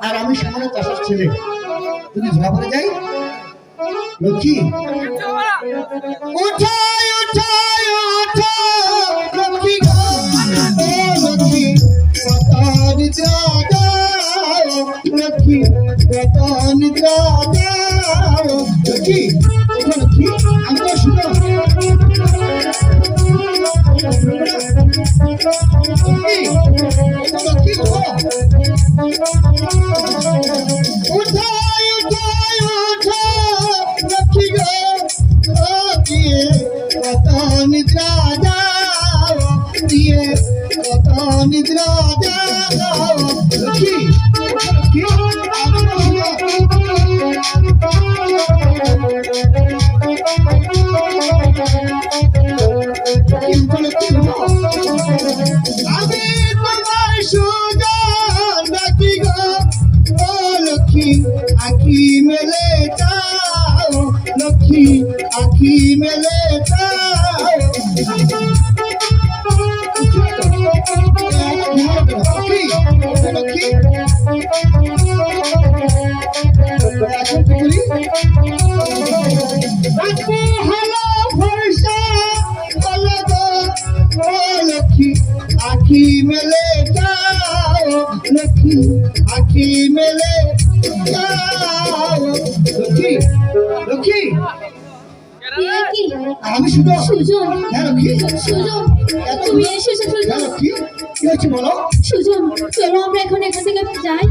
আর আমি সামনে চাষের ছেলে। যদি ধরা পড়ে যাই? লক্ষ্মী? লক্ষ্মী নিদ্রা যাও লক্ষ্মী আমি তোমার সুজন লক্ষ্মী আখি মেলে যাও লক্ষ্মী আখি মেলে যাও লক্ষ্মী লক্ষ্মী এখন কি করি? আপু হলো আমি শুধু সুজন। হ্যাঁ লক্ষ্মী। সুজন তুমি এসেছ হ্যাঁ সুজন লক্ষ্মী। কি হচ্ছে বলো? সুজন চলো আমরা এখন এখান থেকে যাই।